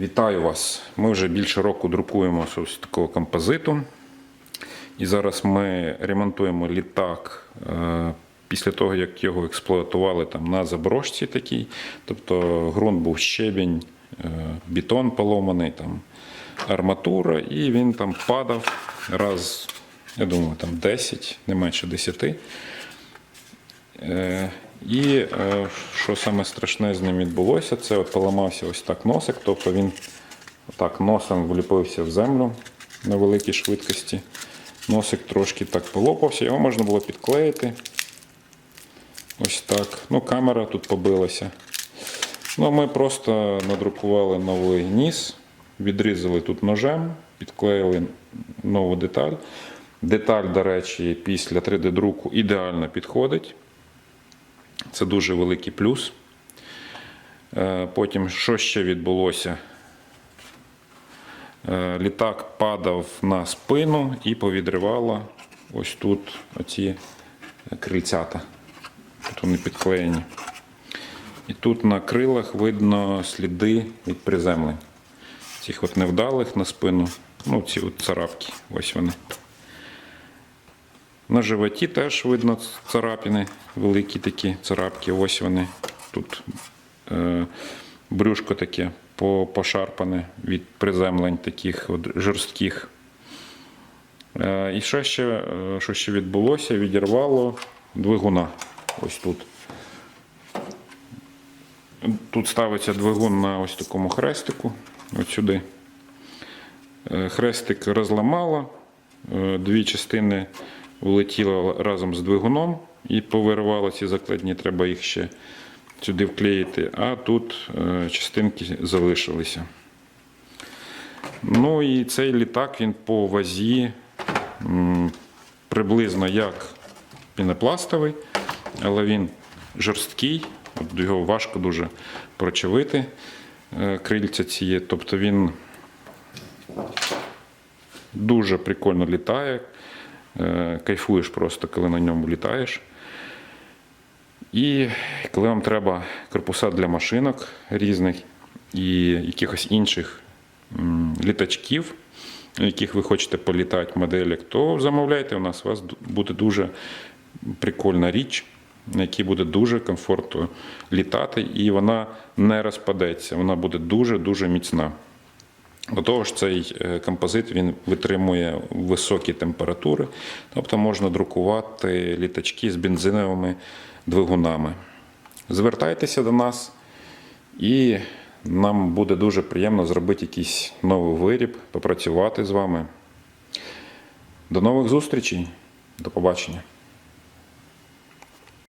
Вітаю вас! Ми вже більше року друкуємо ось такого композиту. І зараз ми ремонтуємо літак е, після того, як його експлуатували там, на заброшці такій. Тобто ґрунт був щебінь, е, бетон поломаний, там, арматура, і він там падав раз, я думаю, там 10, не менше 10. І е, що саме страшне з ним відбулося, це от поламався ось так носик, тобто він так носом вліпився в землю на великій швидкості. Носик трошки так полопався, його можна було підклеїти. Ось так. Ну, камера тут побилася. Ну, ми просто надрукували новий ніс, відрізали тут ножем, підклеїли нову деталь. Деталь, до речі, після 3D-друку ідеально підходить. Це дуже великий плюс. Е, Потім, що ще відбулося? Е, Літак падав на спину і повідривало ось тут оці крильцята. Тут вони підклеєні. І тут на крилах видно сліди від приземлень. Цих от невдалих на спину. Ну, ці от царапки. Ось вони. На животі теж видно царапини, великі такі царапки. Ось вони. Тут е, брюшко таке пошарпане від приземлень таких от жорстких. Е, і що ще, е, що ще відбулося? Відірвало двигуна. Ось тут. Тут ставиться двигун на ось такому хрестику. От сюди. Е, Хрестик розламало, е, дві частини влетіло разом з двигуном і повиривало ці закладні, треба їх ще сюди вклеїти, а тут е, частинки залишилися. Ну і цей літак він по вазі приблизно як пінопластовий, але він жорсткий, його важко дуже прочавити е, крильця ці. Тобто він дуже прикольно літає. Е, Кайфуєш просто, коли на ньому літаєш. І коли вам треба корпуса для машинок різних і якихось інших літачків, на яких ви хочете політати моделек, то замовляйте у нас. У вас буде дуже прикольна річ, на якій буде дуже комфортно літати, і вона не розпадеться, вона буде дуже-дуже міцна. До того ж, цей е, композит він витримує високі температури, тобто можна друкувати літачки з бензиновими двигунами. Звертайтеся до нас, і нам буде дуже приємно зробити якийсь новий виріб, попрацювати з вами. До нових зустрічей, до побачення.